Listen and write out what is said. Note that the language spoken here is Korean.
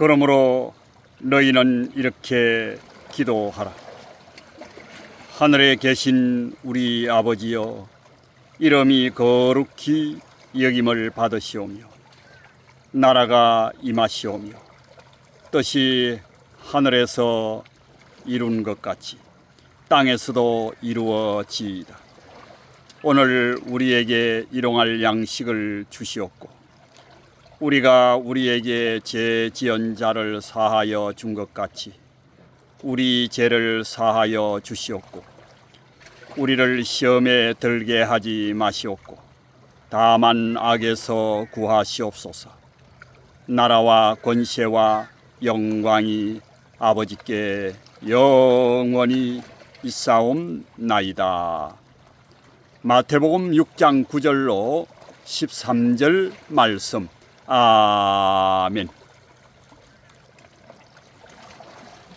그러므로 너희는 이렇게 기도하라. 하늘에 계신 우리 아버지여, 이름이 거룩히 여김을 받으시오며, 나라가 임하시오며, 뜻이 하늘에서 이룬 것 같이 땅에서도 이루어지이다. 오늘 우리에게 일용할 양식을 주시옵고, 우리가 우리에게 죄 지은 자를 사하여 준 것 같이 우리 죄를 사하여 주시옵고 우리를 시험에 들게 하지 마시옵고 다만 악에서 구하시옵소서. 나라와 권세와 영광이 아버지께 영원히 있사옵나이다. 마태복음 6장 9절로 13절 말씀 아멘